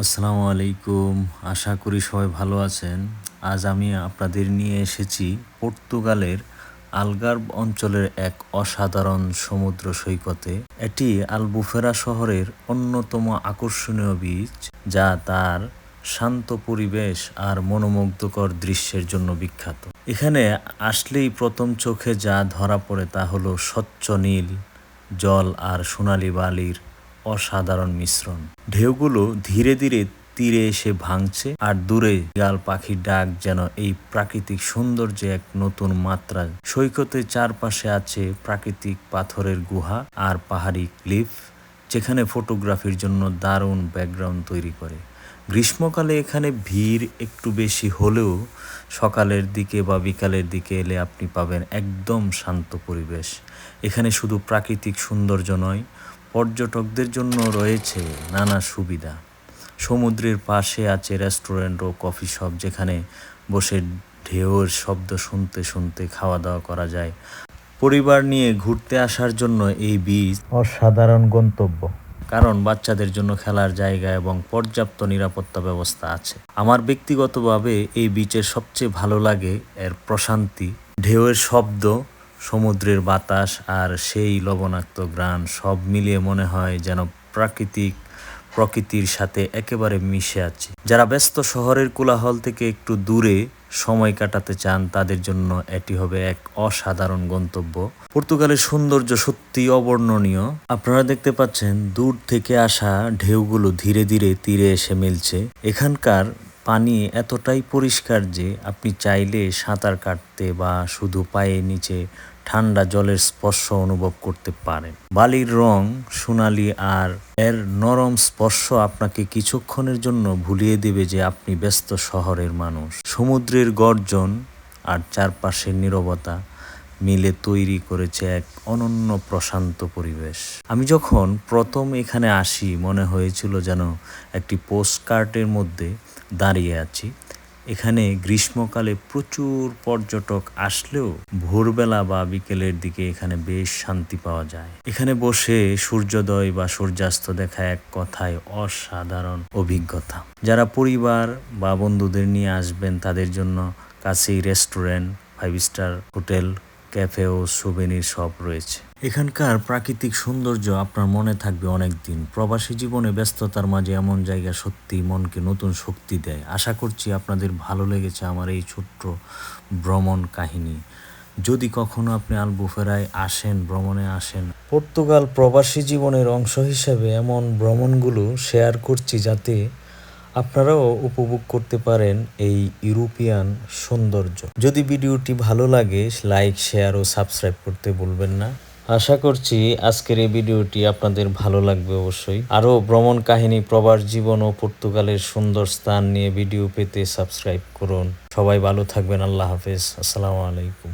আসসালামু আলাইকুম। আশা করি সবাই ভালো আছেন। আজ আমি আপনাদের নিয়ে এসেছি পর্তুগালের আলগার্ভ অঞ্চলের এক অসাধারণ সমুদ্র সৈকতে। এটি আলবুফেরা শহরের অন্যতম আকর্ষণীয় বীচ, যা তার শান্ত পরিবেশ আর মনোমুগ্ধকর দৃশ্যের জন্য বিখ্যাত। এখানে আসলেই প্রথম চোখে যা ধরা পড়ে তা হলো স্বচ্ছ নীল, জল আর সোনালি বালির অসাধারণ মিশ্রণ। ঢেউগুলো ধীরে ধীরে তীরে এসে ভাঙছে আর দূরে গাল পাখির ডাক যেন এই প্রাকৃতিক সৌন্দর্যে এক নতুন মাত্রা সৈকতের চারপাশে আছে প্রাকৃতিক পাথরের গুহা আর পাহাড়ি ক্লিফ, যেখানে ফটোগ্রাফির জন্য দারুণ ব্যাকগ্রাউন্ড তৈরি করে। গ্রীষ্মকালে এখানে ভিড় একটু বেশি হলেও সকালের দিকে বা বিকালের দিকে এলে আপনি পাবেন একদম শান্ত পরিবেশ। এখানে শুধু প্রাকৃতিক সৌন্দর্য নয় পর্যটকদের জন্য রয়েছে নানা সুবিধা। সমুদ্রের পাশে আছে রেস্টুরেন্ট ও কফি শপ যেখানে বসে ঢেউয়ের শব্দ শুনতে শুনতে খাওয়া দাওয়া করা যায়। পরিবার নিয়ে ঘুরতে আসার জন্য এই বীজ অসাধারণ গন্তব্য। কারণ বাচ্চাদের জন্য খেলার জায়গা এবং পর্যাপ্ত নিরাপত্তা ব্যবস্থা আছে। আমার ব্যক্তিগতভাবে এই বিচের সবচেয়ে ভালো লাগে এর প্রশান্তি। ঢেউয়ের শব্দ সমুদ্রের বাতাস আর সেই লবণাক্ত গ্রান সব মিলিয়ে মনে হয় যেন প্রাকৃতিক প্রকৃতির সাথে একেবারে মিশে আছে। যারা ব্যস্ত শহরের কোলাহল থেকে একটু দূরে সময় কাটাতে চান, তাদের জন্য এটি হবে এক অসাধারণ গন্তব্য। পর্তুগালের সৌন্দর্য সত্যি অবর্ণনীয়। আপনারা দেখতে পাচ্ছেন, দূর থেকে আসা ঢেউগুলো ধীরে ধীরে তীরে এসে মিলছে। এখানকার পানি এতটাই পরিষ্কার যে আপনি চাইলে সাঁতার কাটতে বা শুধু পায়ে নিচে ঠান্ডা জলের স্পর্শ অনুভব করতে পারেন। বালির রং সোনালি আর এর নরম স্পর্শ আপনাকে কিছুক্ষণের জন্য ভুলিয়ে দেবে যে আপনি ব্যস্ত শহরের মানুষ। সমুদ্রের গর্জন আর চারপাশের নীরবতা মিলে তৈরি করেছে এক অনন্য প্রশান্ত পরিবেশ। আমি যখন প্রথম এখানে আসি, মনে হয়েছিল যেন একটি পোস্ট কার্টের মধ্যে দাঁড়িয়ে আছি। এখানে গ্রীষ্মকালে প্রচুর পর্যটক আসলেও ভোরবেলা বা বিকেলের দিকে এখানে বেশ শান্তি পাওয়া যায়। এখানে বসে সূর্যোদয় বা সূর্যাস্ত দেখা এক কথায় অসাধারণ অভিজ্ঞতা। যারা পরিবার বা বন্ধুদের নিয়ে আসবেন তাদের জন্য কাছেই restaurant, five star hotel cafe ও সুবেনির শপ রয়েছে। এখানকার প্রাকৃতিক সৌন্দর্য আপনার মনে থাকবে অনেক দিন প্রবাসী জীবনে ব্যস্ততার মাঝে এমন জায়গা সত্যি মনকে নতুন শক্তি দেয়। আশা করছি আপনাদের ভালো লেগেছে আমার এই ছোট্ট ভ্রমণ কাহিনী। যদি কখনো আপনি আলবুফেরায় আসেন, ভ্রমণে আসেন, পর্তুগাল প্রবাসী জীবনের অংশ হিসেবে এমন ভ্রমণগুলো শেয়ার করছি যাতে আপনারাও উপভোগ করতে পারেন এই ইউরোপিয়ান সৌন্দর্য। যদি ভিডিওটি ভালো লাগে, লাইক, শেয়ার ও সাবস্ক্রাইব করতে ভুলবেন না। আশা করছি আজকের এই ভিডিওটি আপনাদের ভালো লাগবে অবশ্যই। আরও ভ্রমণ কাহিনী, প্রবাস জীবন ও পর্তুগালের সুন্দর স্থান নিয়ে ভিডিও পেতে সাবস্ক্রাইব করুন। সবাই ভালো থাকবেন, আল্লাহ হাফেজ। আসসালামু আলাইকুম।